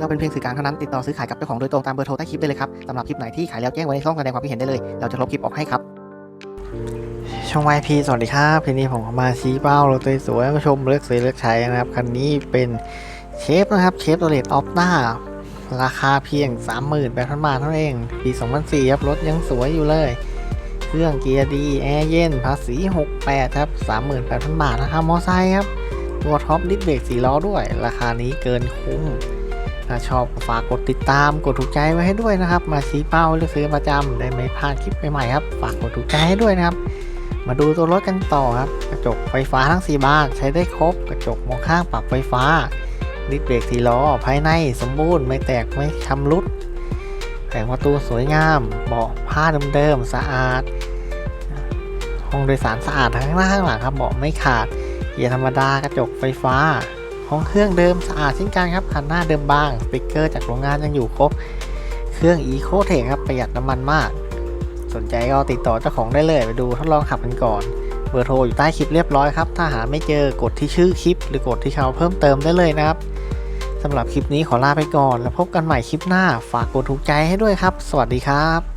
เราเป็นเพียงสื่อกลางเท่านั้นติดต่อซื้อขายกับเจ้าของโดยตรงตามเบอร์โทรใต้คลิปได้เลยครับสำหรับคลิปไหนที่ขายแล้วแจ้งไว้ในช่องแสดงความคิดเห็นได้เลย เราจะลบคลิปออกให้ครับ ช่อง YP สวัสดีครับทีนี้ผมมาชี้เป้ารถสวยๆมาชมเลือกซื้อเลือกใช้นะครับคันนี้เป็นเชฟนะครับเชฟโรเลตออฟต้าราคาเพียง 38,000 บาทเท่านั้นเองปี2004ครับรถยังสวยอยู่เลยเครื่องเกียร์ดีแอร์เย็นภาษี 68 ครับ 38,000 บาทนะครับมอไซค์ครับ ตัวท็อปดิสเบรก4ล้อด้วย ราคานี้เกินคุ้ม ถ้าชอบฝากกดติดตามกดถูกใจไว้ให้ด้วยนะครับ มาชี้เป้าเลือกซื้อประจำได้ไม่พลาดคลิปใหม่ๆครับ ฝากกดถูกใจให้ด้วยนะครับ มาดูตัวรถกันต่อครับ กระจกไฟฟ้าทั้ง 4 บานใช้ได้ครบ กระจกมองข้างปรับไฟฟ้าดิสเบรกสี่ล้อภายในสมบูรณ์ไม่แตกไม่ชำรุดแผงประตูสวยงามเบาะผ้าเดิมๆสะอาด ห้องโดยสารสะอาดทั้งหน้าข้างหลังครับเบาะไม่ขาดเกียร์ธรรมดากระจกไฟฟ้า ห้องเครื่องเดิมสะอาดเช่นกันครับคันหน้าเดิมบางสติกเกอร์จากโรงงานยังอยู่ครบ เครื่อง e c o t e c ครับประหยัดน้ำมันมาก สนใจก็ติดต่อเจ้าของได้เลยไปดูทดลองขับกันก่อนเบอร์โทรอยู่ใต้คลิปเรียบร้อยครับ ถ้าหาไม่เจอกดที่ชื่อคลิป หรือกดที่เขาเพิ่มเติมได้เลยนะครับสำหรับคลิปนี้ขอลาไปก่อน แล้วพบกันใหม่คลิปหน้า ฝากกดถูกใจให้ด้วยครับ สวัสดีครับ